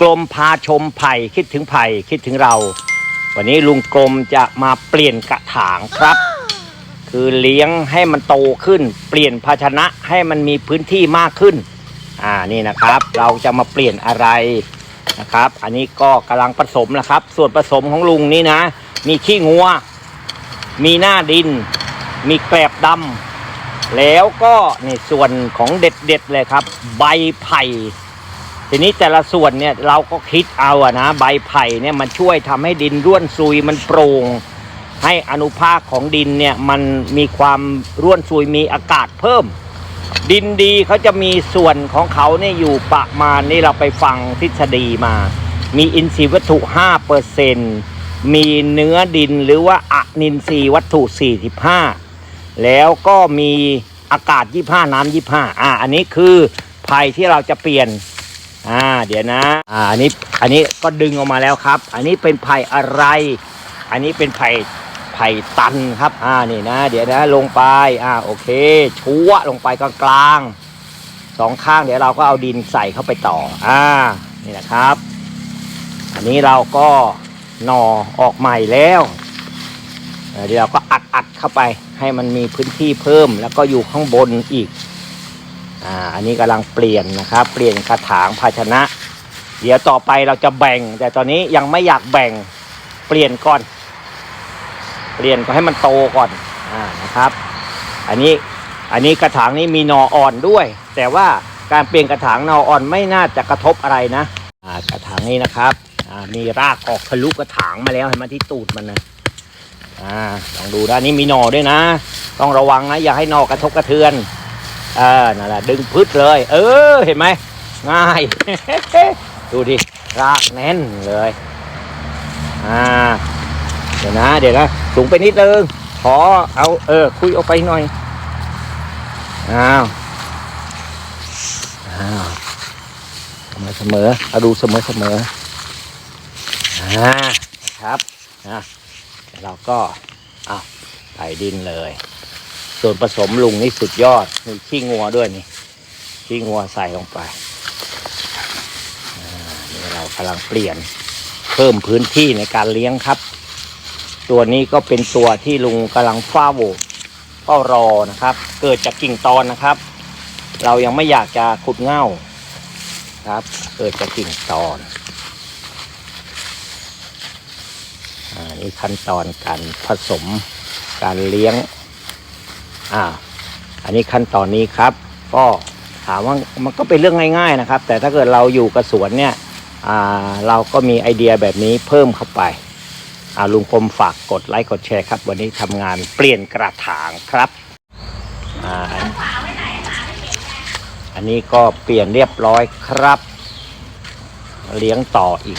กรมพาชมไผ่คิดถึงไผ่คิดถึงเรา วันนี้ลุงกรมจะมาเปลี่ยนกระถางครับ คือเลี้ยงให้มันโตขึ้น เปลี่ยนภาชนะให้มันมีพื้นที่มากขึ้น อ่านี่นะครับ เราจะมาเปลี่ยนอะไรนะครับ อันนี้ก็กำลังผสมนะครับ ส่วนผสมของลุงนี่นะ มีขี้งัว มีหน้าดิน มีแกลบดำแล้วก็ในส่วนของเด็ดๆเลยครับ ใบไผ่ทีนี้แต่ละส่วนเนี่ยเราก็คิดเอาอะนะใบไผ่เนี่ยมันช่วยทำให้ดินร่วนซุยมันโปร่งให้อนุภาคของดินเนี่ยมันมีความร่วนซุยมีอากาศเพิ่ม ดินดีเขาจะมีส่วนของเขาเนี่ยอยู่ประมาณนี่เราไปฟังทฤษฎีมา มีอินทรีย์วัตถุ5%มีเนื้อดินหรือว่าอะนินทรีย์วัตถุ 45 แล้วก็มีอากาศ 25 น้ำ25อ่า อันนี้คือไผ่ที่เราจะเปลี่ยน อ่า เดี๋ยวนะ อ่า อันนี้ อันนี้ก็ดึงออกมาแล้วครับ อันนี้เป็นไผ่อะไร อันนี้เป็นไผ่ ไผ่ตันครับ อ่า นี่นะ เดี๋ยวนะ ลงไป อ่า โอเค ชัวลงไปกลางๆสองข้าง เดี๋ยวเราก็เอาดินใส่เข้าไปต่อ อ่า นี่นะครับ อันนี้เราก็หน่อออกใหม่แล้ว เดี๋ยวเราก็อัดอัดเข้าไปให้มันมีพื้นที่เพิ่มแล้วก็อยู่ข้างบนอีกอ่าอันนี้กำลังเปลี่ยนนะครับเปลี่ยนกระถางภาชนะ เดี๋ยวต่อไปเราจะแบ่ง แต่ตอนนี้ยังไม่อยากแบ่งเปลี่ยนก่อน เปลี่ยนก็ให้มันโตก่อนอ่านะครับ อันนี้อันนี้กระถางนี้มีนออ่อนด้วย แต่ว่าการเปลี่ยนกระถางนออ่อนไม่น่าจะกระทบอะไรนะอ่ากระถางนี้นะครับอ่ามีรากออกทะลุกระถางมาแล้วเห็นไหมที่ตูดมันนะ อ่าลองดูด้านนี้มีหนอด้วยนะ ต้องระวังนะ อย่าให้หนอกระทบกระเทือนเออนั่นแหละดึงพืชเลย เออเห็นไหมง่าย ดูดิรากแน่นเลยอ่าเดี๋ยวนะ เดี๋ยวนะสูงไปนิดนึงขอเอาเออ คุยออกไปหน่อยอ้าวอ้าวเสมอเสมอเอาดูเสมอเสมออ่าครับนะ เราก็เอาใส่ดินเลย ส่วนผสมลุงนี่สุดยอดมีขี้งัวด้วยนี่ขี้งัวใส่ลงไปนี่เรากำลังเปลี่ยนเพิ่มพื้นที่ในการเลี้ยงครับ ตัวนี้ก็เป็นตัวที่ลุงกำลังเฝ้าเฝ้ารอนะครับ เกิดจากกิ่งตอนนะครับ เรายังไม่อยากจะขุดเง่าครับ เกิดจากกิ่งตอนอ่า นี่ขั้นตอนการผสมการเลี้ยงอ่าอันนี้ขั้นตอนนี้ครับ ก็ถามว่ามันก็เป็นเรื่องง่ายๆนะครับ แต่ถ้าเกิดเราอยู่กับสวนเนี่ยอ่าเราก็มีไอเดียแบบนี้เพิ่มเข้าไปอ่าลุงคมฝากกดไลค์กดแชร์ครับ วันนี้ทำงานเปลี่ยนกระถางครับอ่าอันนี้ก็เปลี่ยนเรียบร้อยครับ เลี้ยงต่ออีก